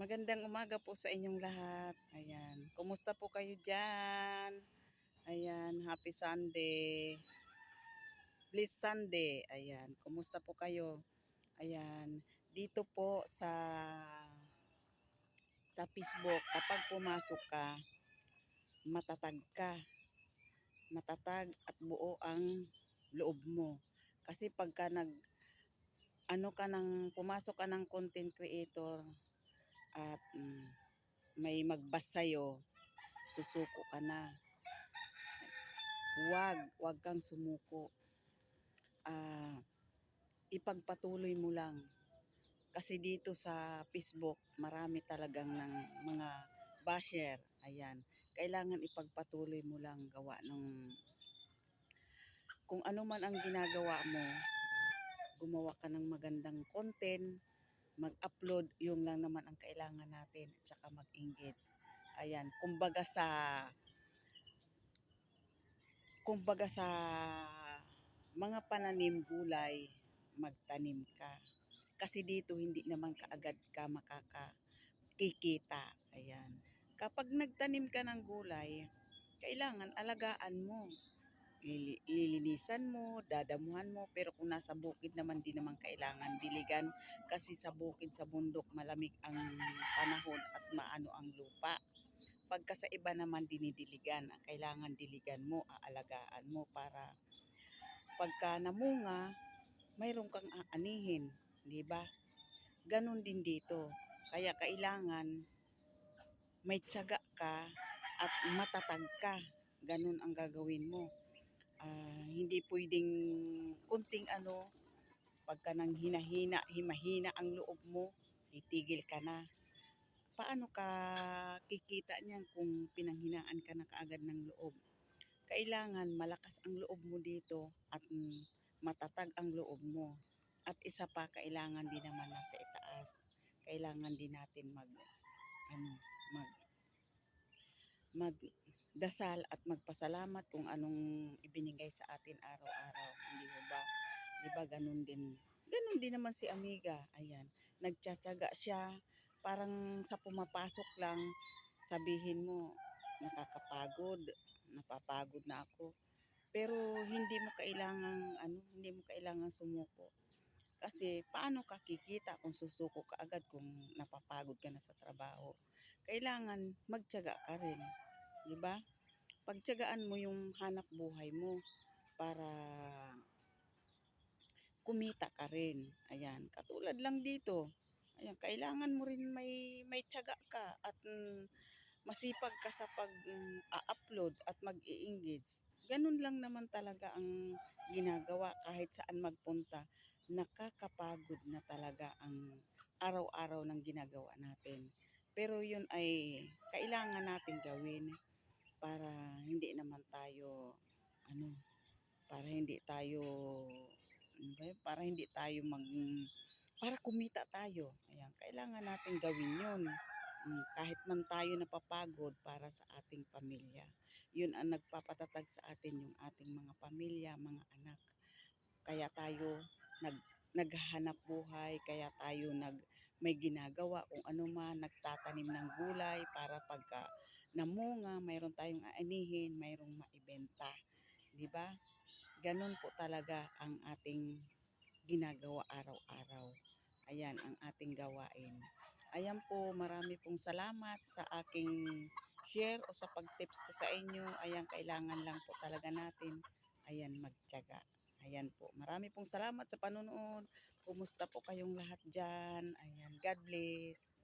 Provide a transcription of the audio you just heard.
Magandang umaga po sa inyong lahat. Ayan. Kumusta po kayo dyan? Ayan. Happy Sunday. Please Sunday. Ayan. Kumusta po kayo? Ayan. Dito po sa sa Facebook, kapag pumasok ka, matatag ka. Matatag at buo ang loob mo. Kasi pagka nag ano ka ng pumasok ka ng content creator at mm, may magbas sa'yo, susuko ka na. Huwag, huwag kang sumuko. Ah, ipagpatuloy mo lang. Kasi dito sa Facebook, marami talagang ng mga basher. Ayan. Kailangan ipagpatuloy mo lang gawa ng kung ano man ang ginagawa mo, gumawa ka ng magandang content, mag-upload, yung lang naman ang kailangan natin, at saka mag-engage. Ayan, kumbaga sa kumbaga sa mga pananim gulay, magtanim ka. Kasi dito hindi naman kaagad ka makakikita. Ayan. Kapag nagtanim ka ng gulay, kailangan alagaan mo. Lili- Lilinisan mo, dadamuhan mo, pero kung nasa bukid naman, di naman kailangan diligan kasi sa bukid, sa bundok, malamig ang panahon at maano ang lupa. Pagka sa iba naman dinidiligan, ang kailangan diligan mo, aalagaan mo para pagka namunga, mayroon kang aanihin, di ba? Ganon din dito. Kaya kailangan may tiyaga ka at matatag ka. Ganon ang gagawin mo. Ah, hindi pwedeng kunting ano, pagka nang hinahina, himahina ang loob mo, titigil ka na. Paano ka kikita niyan kung pinanghinaan ka na kaagad ng loob? Kailangan malakas ang loob mo dito at matatag ang loob mo. At isa pa, kailangan din naman nasa itaas. Kailangan din natin mag, ano, mag, mag, dasal at magpasalamat kung anong ibinigay sa atin araw-araw. Hindi mo ba? Di ba ganun din? Ganun din naman si Amiga. Ayan. Nagtsatsaga siya. Parang sa pumapasok lang, sabihin mo, nakakapagod. Napapagod na ako. Pero hindi mo kailangan ano, hindi mo kailangan sumuko. Kasi paano ka kikita kung susuko ka agad kung napapagod ka na sa trabaho? Kailangan magtiyaga ka rin. Di ba? Pagtiyagaan mo yung hanap buhay mo para kumita ka rin. Ayan, katulad lang dito. Ayan, kailangan mo rin may may tiyaga ka at mm, masipag ka sa pag-upload at mag-i-engage. Ganun lang naman talaga ang ginagawa kahit saan magpunta. Nakakapagod na talaga ang araw-araw ng ginagawa natin. Pero yun ay kailangan natin gawin para hindi naman tayo ano para hindi tayo ano ba para hindi tayo mag para kumita tayo. Ayan, kailangan natin gawin yun. Mm, kahit man tayo napapagod para sa ating pamilya. Yun ang nagpapatatag sa atin yung ating mga pamilya, mga anak. Kaya tayo nag naghahanap buhay, kaya tayo nag may ginagawa kung ano man, nagtatanim ng gulay para pagka namunga, mayroon tayong aanihin, mayroong maibenta. 'Di ba? Ganun po talaga ang ating ginagawa araw-araw. Ayan ang ating gawain. Ayan po, marami pong salamat sa aking share o sa pag-tips ko sa inyo. Ayan, kailangan lang po talaga natin. Ayan, magtiyaga. Ayan po. Marami pong salamat sa panonood. Kumusta po kayong lahat dyan? Ayan, God bless.